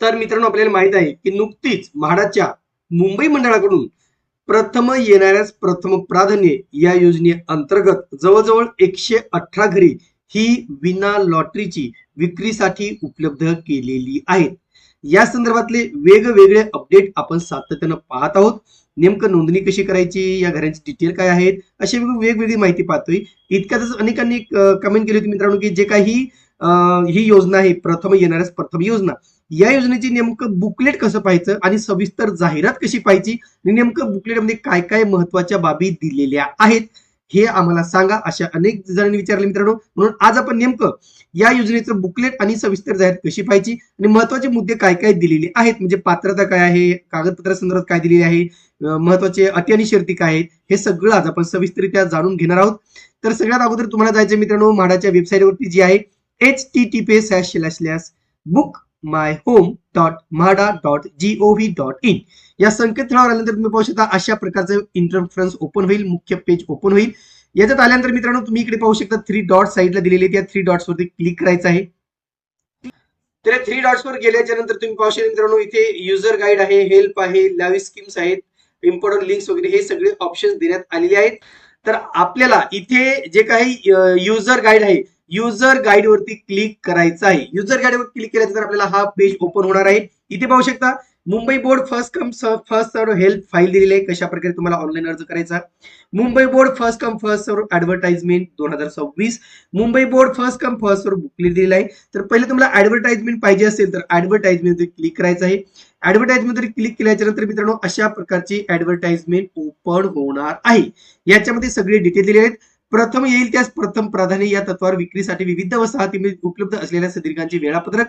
तर मित्रांनो आपल्याला माहीत आहे की नुकतीच म्हाडाच्या मुंबई मंडळाकडून प्रथम येणाऱ्याच प्रथम प्राधान्य या योजने अंतर्गत जवळजवळ एकशे अठरा घरी ही विना लॉटरीची विक्रीसाठी उपलब्ध केलेली आहेत. या संदर्भातले वेगवेगळे अपडेट आपण सातत्यानं पाहत आहोत. नेमकं नोंदणी कशी करायची या घरांची डिटेल काय आहेत अशी वेगवेगळी माहिती पाहतोय. इतक्यातच अनेकांनी कमेंट केली होती मित्रांनो की जे काही ही योजना आहे प्रथम येणाऱ्याच प्रथम योजना या योजनेची नेमकं बुकलेट कसं पाहायचं आणि सविस्तर जाहिरात कशी पाहायची? आणि नेमकं बुकलेटमध्ये काय काय महत्त्वाच्या बाबी दिलेल्या आहेत? हे आम्हाला सांगा. अशा अनेक जणांनी विचारले मित्रांनो. म्हणून आज आपण नेमकं या योजनेचं बुकलेट आणि सविस्तर जाहीर कशी पाहायची? आणि महत्त्वाचे मुद्दे काय काय दिलेले आहेत? म्हणजे पात्रता काय आहे? कागदपत्र संदर्भात काय दिलेले आहे? महत्त्वाचे अटी आणि शर्ती काय आहेत? हे सगळं आज आपण सविस्तरित्या जाणून घेणार आहोत. तर सगळ्यात अगोदर तुम्हाला जायचं मित्रांनो म्हाडाच्या वेबसाईटवरती जी आहे H T T P slash slash book my home dot MHADA dot G O V dot in या संकेतस्थळावर आल्यानंतर तुम्ही पाहू शकता अशा प्रकारचं इंटरफरन्स ओपन होईल मुख्य पेज ओपन होईल. याच्यात आल्यानंतर मित्रांनो तुम्ही इकडे पाहू शकता थ्री डॉट साईडला दिलेले त्या थ्री डॉट्स वरती क्लिक करायचं आहे. तर थ्री डॉट्स वर गेल्याच्यानंतर तुम्ही पाहू शकता मित्रांनो इथे युजर गाईड आहे हेल्प आहे लाईव्ह स्कीम्स आहेत इम्पॉर्टंट लिंक्स वगैरे हे सगळे ऑप्शन्स देण्यात आलेले आहेत. तर आपल्याला इथे जे काही युजर गाईड आहे युजर गाईड वरती क्लिक करायचं आहे. युजर गाईड वर क्लिक केल्यानंतर आपल्याला हा पेज ओपन होणार आहे. इथे पाहू शकता Mumbai board first come first serve help file दिलेली आहे. कशा प्रकारे तुम्हाला ऑनलाईन अर्ज करायचा? Mumbai board first come first serve advertisement दोन हजार सव्वीस. Mumbai board first come first serve booklet दिलेला आहे. तर पहिले तुम्हाला ऍडव्हर्टाइजमेंट पाहिजे असेल तर ऍडव्हर्टाइजमेंट क्लिक करायचं आहे. ऍडव्हर्टाइजमेंट क्लिक केल्याच्यानंतर मित्रांनो अशा प्रकारची ऍडव्हर्टाइजमेंट ओपन होणार आहे. याच्यामध्ये सगळे डिटेल दिले आहेत. प्रथम येईल त्यास प्रथम प्राधान्य या तत्वावर विक्रीसाठी विविध वसाहतीमध्ये उपलब्ध असलेल्या सदरिकांचे वेळापत्रक.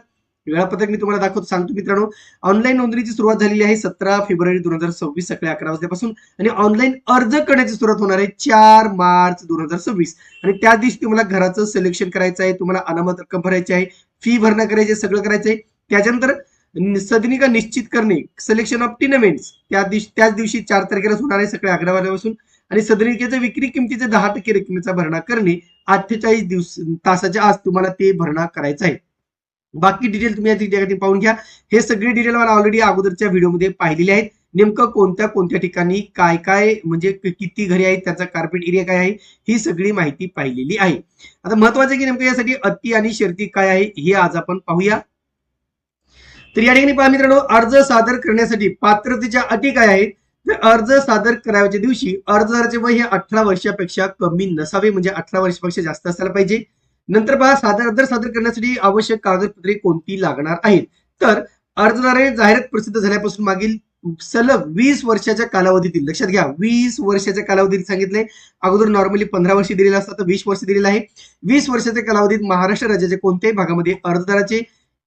वेळापत्रक मी तुम्हाला दाखवतो सांगतो मित्रांनो. ऑनलाईन नोंदणीची सुरुवात झालेली आहे सतरा फेब्रुवारी दोन हजार सव्वीस सकाळी अकरा वाजल्यापासून आणि ऑनलाईन अर्ज करण्याची सुरुवात होणार आहे चार मार्च दोन हजार सव्वीस. आणि त्या दिवशी तुम्हाला घराचं सिलेक्शन करायचं आहे तुम्हाला अनामत रक्कम भरायची आहे फी भरणं करायची आहे सगळं करायचं आहे. त्याच्यानंतर सदनिका निश्चित करणे सिलेक्शन ऑफ टिनमेंट त्या दिवशी त्याच दिवशी चार तारखेला होणार आहे सकाळी अकरा वाजल्यापासून. आणि सदनिकेच्या विक्री किमतीचे दहा टक्के रकमेचा भरणा करणे अठ्ठेचाळीस दिवस तासाच्या आज तुम्हाला ते भरणा करायचं आहे. बाकी डिटेल तुम्ही या ठिकाणी पाहून घ्या. हे सगळे डिटेल मला ऑलरेडी अगोदरच्या व्हिडिओमध्ये पाहिलेले आहेत. नेमकं कोणत्या कोणत्या ठिकाणी काय काय म्हणजे किती घरे आहेत त्याचा कार्पेट एरिया काय आहे ही सगळी माहिती पाहिलेली आहे. आता महत्वाचं की नेमकं यासाठी अति आणि शर्ती काय आहे हे आज आपण पाहूया. तर या ठिकाणी पहा मित्रांनो अर्ज सादर करण्यासाठी पात्रतेच्या अटी काय आहेत अर्ज सादर करायच्या दिवशी अर्जदाराचे वय हे अठरा वर्षापेक्षा कमी नसावे म्हणजे अठरा वर्षापेक्षा जास्त असायला पाहिजे. नंतर पहा सादर अर्ज सादर करण्यासाठी आवश्यक कागदपत्रे कोणती लागणार आहेत? तर अर्जदाराने जाहिरात प्रसिद्ध झाल्यापासून मागील सलग वीस वर्षाच्या कालावधीतील लक्षात घ्या वीस वर्षाच्या कालावधीत सांगितले. अगोदर नॉर्मली पंधरा वर्ष दिलेलं असतात तर वीस वर्ष दिलेलं आहे. वीस वर्षाच्या कालावधीत महाराष्ट्र राज्याच्या कोणत्याही भागामध्ये अर्जदाराचे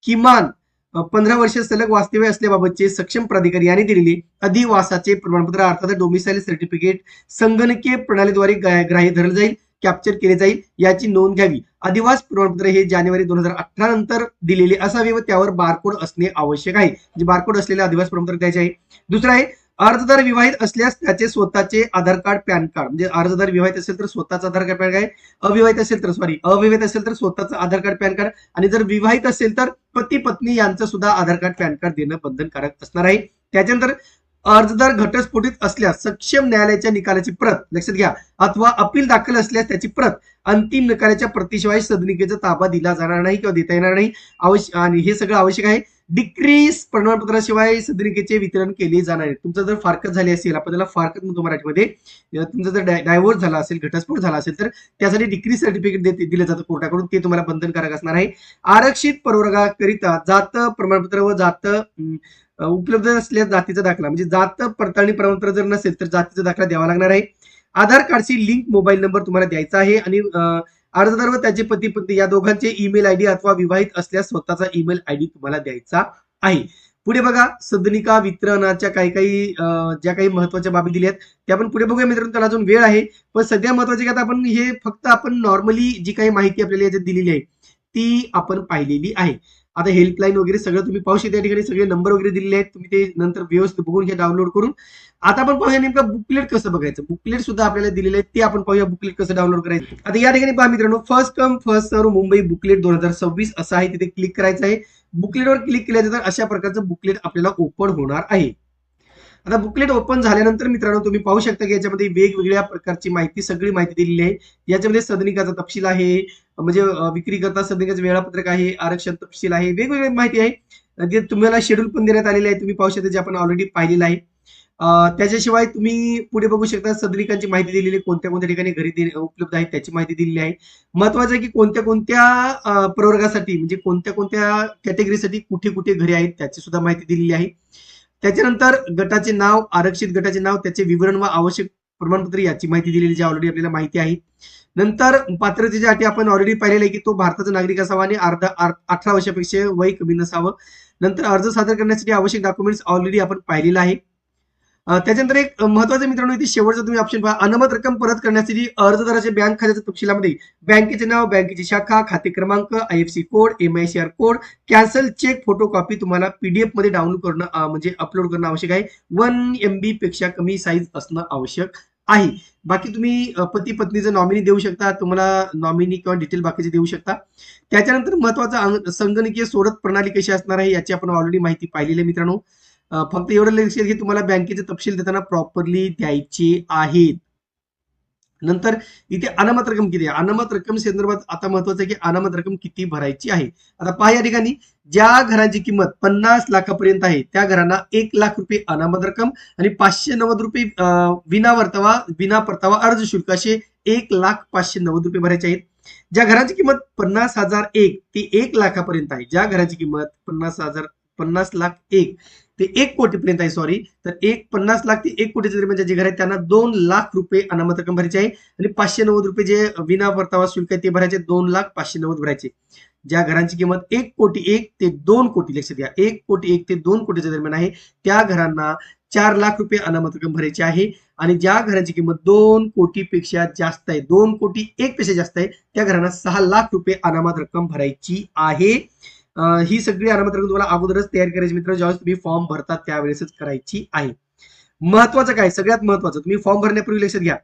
किमान पंधरा वर्ष सलग वास्तव्य असल्याबाबतचे सक्षम प्राधिकारी यांनी दिलेले अधिवासाचे प्रमाणपत्र अर्थात डोमिसाईल सर्टिफिकेट संगणकीय प्रणालीद्वारे ग्राह्य धरलं जाईल कॅप्चर केले जाईल याची नोंद घ्यावी. अधिवास प्रमाणपत्र हे जानेवारी दोन हजार अठरा नंतर दिलेले असावे व त्यावर बारकोड असणे आवश्यक आहे. म्हणजे बारकोड असलेले अधिवास प्रमाणपत्र द्यायचे आहे. दुसरं आहे अर्जदार विवाहित असल्यास त्याचे स्वतःचे आधार कार्ड पॅन कार्ड. म्हणजे अर्जदार विवाहित असेल तर स्वतःचा आधार कार्ड पॅन कार्ड अविवाहित असेल तर सॉरी अविवाहित असेल तर स्वतःचं आधार कार्ड पॅन कार्ड. आणि जर विवाहित असेल तर पती पत्नी यांचं सुद्धा आधार कार्ड पॅन कार्ड देणं बंधनकारक असणार आहे. त्याच्यानंतर अर्जदार घटस्फोटित असल्यास सक्षम न्यायालयाच्या निकालाची प्रत लक्षात घ्या अथवा अपील दाखल असल्यास त्याची प्रत अंतिम निकालाच्या प्रतिशिवाय सदनिकेचा ताबा दिला जाणार नाही किंवा देता येणार नाही. आवश्यक आणि हे सगळं आवश्यक आहे. डिक्रीज प्रमाणपत्राशिवाय सदनिकेचे वितरण केले जाणार आहे. तुमचं जर फारकत झाली असेल आपण त्याला फारकत म्हणतो मराठीमध्ये तुमचा जर डायव्होर्स झाला असेल घटस्फोट झाला असेल तर त्यासाठी डिक्री सर्टिफिकेट दिलं जातं कोर्टाकडून. ते तुम्हाला बंधनकारक असणार आहे. आरक्षित प्रवर्गाकरिता जात प्रमाणपत्र व जात उपलब्ध असलेल्या जातीचा दाखला म्हणजे जात पडताळणी प्रमाणपत्र जर नसेल तर जातीचा दाखला द्यावा लागणार आहे. आधार कार्डची लिंक मोबाईल नंबर तुम्हाला द्यायचा आहे आणि अर्जदार व त्याचे पती पत्नी या दोघांचे ईमेल आयडी अथवा विवाहित असल्यास स्वतःचा ईमेल आयडी तुम्हाला द्यायचा आहे. पुढे बघा सदनिका वितरणाच्या काही काही ज्या काही महत्त्वाच्या बाबी दिल्या आहेत त्या आपण पुढे बघूया मित्रांनो त्याला अजून वेळ आहे. पण सध्या महत्त्वाचे काय आपण हे फक्त आपण नॉर्मली जी काही माहिती आपल्याला याच्यात दिलेली आहे ती आपण पाहिलेली आहे. आता हेल्पलाईन वगैरे सगळं तुम्ही पाहू शकता. या ठिकाणी सगळे नंबर वगैरे दिलेले आहेत. तुम्ही ते नंतर व्यवस्थित बघून घ्या डाउनलोड करून. आता आपण पाहूया नेमकं बुकलेट कसं बघायचं. बुकलेट सुद्धा आपल्याला दिलेलं आहे ते आपण पाहूया बुकलेट कसं डाउनलोड करायचं. आता या ठिकाणी पहा मित्रांनो फर्स्ट कम फर्स्ट सर्व मुंबई बुकलेट दोन हजार सव्वीस असं आहे. तिथे क्लिक करायचं आहे. बुकलेटवर क्लिक केल्यानंतर अशा प्रकारचं बुकलेट आपल्याला ओपन होणार आहे. आता बुकलेट ओपन झाल्यानंतर मित्रांनो तुम्ही पाहू शकता की याच्यामध्ये वेगवेगळ्या प्रकारची माहिती सगळी माहिती दिलेली आहे. याच्यामध्ये सदनिकाचा तपशील आहे म्हणजे विक्री करता सदनिकाचं वेळापत्रक आहे आरक्षण तपशील आहे वेगवेगळी माहिती आहे. जे तुम्हाला शेड्यूल पण देण्यात आलेले आहे तुम्ही पाहू शकता जे आपण ऑलरेडी पाहिलेलं आहे. त्याच्याशिवाय तुम्ही पुढे बघू शकता सदनिकांची माहिती दिलेली आहे कोणत्या कोणत्या ठिकाणी घरी उपलब्ध आहे त्याची माहिती दिलेली आहे. महत्वाचं आहे की कोणत्या कोणत्या प्रवर्गासाठी म्हणजे कोणत्या कोणत्या कॅटेगरीसाठी कुठे कुठे घरे आहेत त्याची सुद्धा माहिती दिलेली आहे. त्याच्यानंतर गटाचे नाव आरक्षित गटाचे नाव त्याचे विवरण व आवश्यक प्रमाणपत्र याची माहिती दिलेली जी ऑलरेडी आपल्याला माहिती आहे. नंतर पात्रतेच्या अटी आपण ऑलरेडी पाहिलेलं आहे की तो भारताचा नागरिक असावा आणि अर्धा अठरा वर्षापेक्षा वय कमी नसावं. नंतर अर्ज सादर करण्यासाठी आवश्यक डॉक्युमेंट्स ऑलरेडी आपण पाहिलेला आहे. त्याच्यानंतर एक महत्वाचं मित्रांनो इथे शेवटचा तुम्ही ऑप्शन पहा. अनमत रक्कम परत करण्यासाठी अर्जदाराच्या बँक खात्याच्या तपशिलामध्ये बँकेचे नाव बँकेची शाखा खाते क्रमांक IFSC code MICR code cancel cheque photocopy तुम्हाला पीडीएफमध्ये डाउनलोड करणं म्हणजे अपलोड करणं आवश्यक आहे. वन एम बी पेक्षा कमी साईज असणं आवश्यक आहे. बाकी तुम्ही पती पत्नीचं नॉमिनी देऊ शकता. तुम्हाला नॉमिनी किंवा डिटेल बाकीचे देऊ शकता. त्याच्यानंतर महत्त्वाचा संगणकीय सोडत प्रणाली कशी असणार आहे याची आपण ऑलरेडी माहिती पाहिलेली आहे मित्रांनो. फक्त एवढं लक्षात घे तुम्हाला बँकेचे तपशील देताना प्रॉपरली द्यायचे आहेत. नंतर इथे अनामत रक्कम किती आहे? अनामत रक्कम संदर्भात आता महत्वाचं आहे की अनामत रक्कम किती भरायची आहे. आता पहा या ठिकाणी ज्या घरांची किंमत पन्नास लाखापर्यंत आहे त्या घरांना एक लाख रुपये अनामत रक्कम आणि पाचशे नव्वद रुपये अं, विना वर्तावा विना परतावा अर्ज शुल्क असे एक लाख पाचशे नव्वद रुपये भरायचे आहेत. ज्या घरांची किंमत पन्नास हजार एक ते एक लाखापर्यंत आहे. ज्या घराची किंमत पन्नास हजार पन्नास लाख एक ते एक कोटीपर्यंत आहे सॉरी तर एक पन्नास लाख ते एक कोटीच्या दरम्यान जे घर आहेत त्यांना दोन लाख रुपये अनामत रक्कम भरायची आहे. आणि पाचशे नव्वद रुपये जे विना परतावा शुल्क आहे ते भरायचे दोन लाख पाचशे नव्वद भरायचे. ज्या घरांची किंमत एक कोटी एक ते दोन कोटी लक्षात घ्या एक कोटी एक ते दोन कोटीच्या दरम्यान आहे. त्या घरांना चार लाख रुपये अनामत रक्कम भरायची आहे. आणि ज्या घरांची किंमत दोन कोटीपेक्षा जास्त आहे दोन कोटी एक पेक्षा जास्त आहे त्या घरांना सहा लाख रुपये अनामत रक्कम भरायची आहे. ही सगळी अनामत तुम्हाला अगोदरच तयार करायची मित्र ज्यावेळेस तुम्ही फॉर्म भरतात त्यावेळेसच करायची आहे. महत्वाचं काय? सगळ्यात महत्वाचं तुम्ही फॉर्म भरण्यापूर्वी लक्षात घ्या.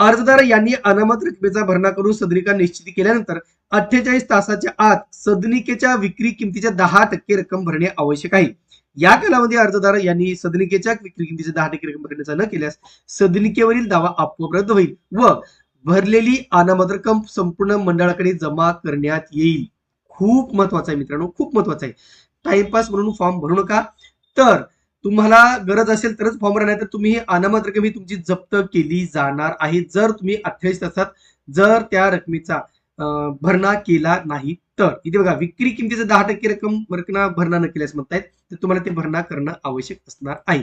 अर्जदार यांनी अनामत रकमेचा भरणा करून सदनिका निश्चिती केल्यानंतर अठ्ठेचाळीस तासाच्या आत सदनिकेच्या विक्री किमतीच्या दहा टक्के रक्कम भरणे आवश्यक आहे. या कालावधी अर्जदार यांनी सदनिकेच्या विक्री किमतीच्या दहा टक्के रक्कम भरण्याचा न केल्यास सदनिकेवरील दावा आपोआप रद्द होईल व भरलेली अनामत रक्कम संपूर्ण मंडळाकडे जमा करण्यात येईल. खूप महत्वाचं आहे मित्रांनो खूप महत्वाचं आहे. टाइमपास म्हणून फॉर्म भरू नका. तर तुम्हाला गरज असेल तरच फॉर्म भरणार तर तुम्ही अनामत रक्कम ही तुमची जप्त केली जाणार आहे जर तुम्ही अठ्ठावीस तासात जर त्या रकमेचा भरणा केला नाही तर. इथे बघा विक्री किमतीचं दहा टक्के रक्कम रकना भरणा न केल्यास म्हणतायत तर तुम्हाला ते भरणा करणं आवश्यक असणार आहे.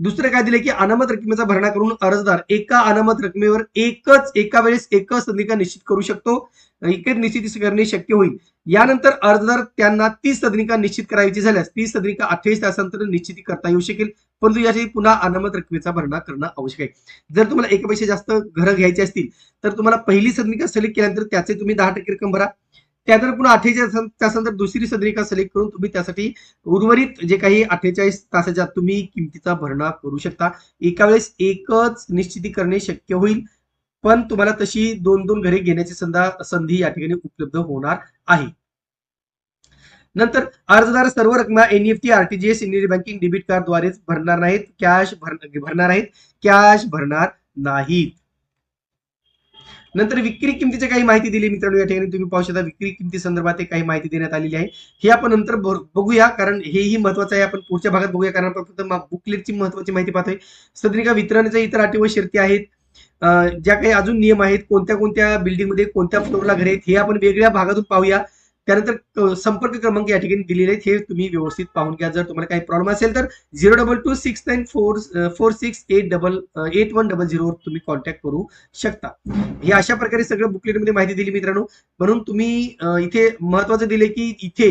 दुसरं काय दिलं की अनामत रकमेचा भरणा करून अर्जदार एका अनामत रकमेवर एकच एका वेळेस एकच सदनिका निश्चित करू शकतो. एकच निश्चित करणे शक्य होईल. यानंतर अर्जदार त्यांना तीस सदनिका निश्चित करायची झाल्यास तीस सदनिका अठ्ठावीस तासानंतर निश्चित करता येऊ शकेल. परंतु यासाठी पुन्हा अनामत रकमेचा भरणा करणं आवश्यक आहे. जर तुम्हाला एकापेक्षा जास्त घरं घ्यायची असतील तर तुम्हाला पहिली सदनिका सिलेक्ट केल्यानंतर त्याचे तुम्ही दहा टक्के रक्कम भरा. त्यानंतर पुन्हा अठ्ठेचाळीस तासानंतर दुसरी सदरिका सिलेक्ट करून तुम्ही त्यासाठी उर्वरित जे काही अठ्ठेचाळीस तासाच्या तुम्ही किमतीचा भरणा करू शकता. एका वेळेस एकच निश्चिती करणे शक्य होईल पण तुम्हाला तशी दोन दोन घरे घेण्याची संधा संधी या ठिकाणी उपलब्ध होणार आहे. नंतर अर्जदार सर्व रकमा NEFT RTGS Indian banking debit कार्डद्वारेच भरणार नाहीत कॅश भरणार आहेत कॅश भरणार नाहीत. नंतर विक्री किमतीची काही माहिती दिली मित्रांनो या ठिकाणी. तुम्ही पाहू शकता विक्री किमती संदर्भात काही माहिती देण्यात आलेली आहे. हे आपण नंतर बघूया कारण हेही महत्वाचं आहे. आपण पुढच्या भागात बघूया कारण आपण फक्त बुकलेटची महत्वाची माहिती पाहतोय. सदनिका वितरणाच्या इतर अटी व शर्ती आहेत. ज्या काही अजून नियम आहेत कोणत्या कोणत्या बिल्डिंगमध्ये कोणत्या फ्लोरला घरे आहेत हे आपण वेगळ्या भागातून पाहूया. त्यानंतर संपर्क क्रमांक या ठिकाणी दिलेले आहेत. हे तुम्ही व्यवस्थित पाहून घ्या. जर तुम्हाला काही प्रॉब्लेम असेल तर zero double two six nine four four six eight double eight one double झिरोवर तुम्ही कॉन्टॅक्ट करू शकता. हे अशा प्रकारे सगळं बुकलेटमध्ये माहिती दिली मित्रांनो. म्हणून तुम्ही इथे महत्वाचं दिले की इथे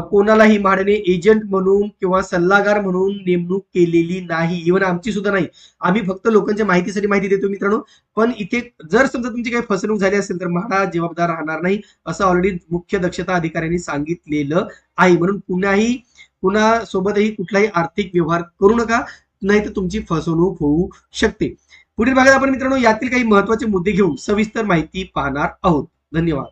कोणालाही म्हाडाने एजंट म्हणून किंवा सल्लागार म्हणून नेमणूक केलेली नाही. इव्हन आमची सुद्धा नाही. आम्ही फक्त लोकांच्या माहितीसाठी माहिती देतो मित्रांनो. पण इथे जर समजा तुमची काही फसवणूक झाली असेल तर म्हाडा जबाबदार राहणार नाही असं ऑलरेडी मुख्य दक्षता अधिकाऱ्यांनी सांगितलेलं आहे. म्हणून पुन्हाही पुन्हा सोबतही कुठलाही आर्थिक व्यवहार करू नका नाही तर तुमची फसवणूक होऊ शकते. पुढील भागात आपण मित्रांनो यातील काही महत्त्वाचे मुद्दे घेऊन सविस्तर माहिती पाहणार आहोत. धन्यवाद.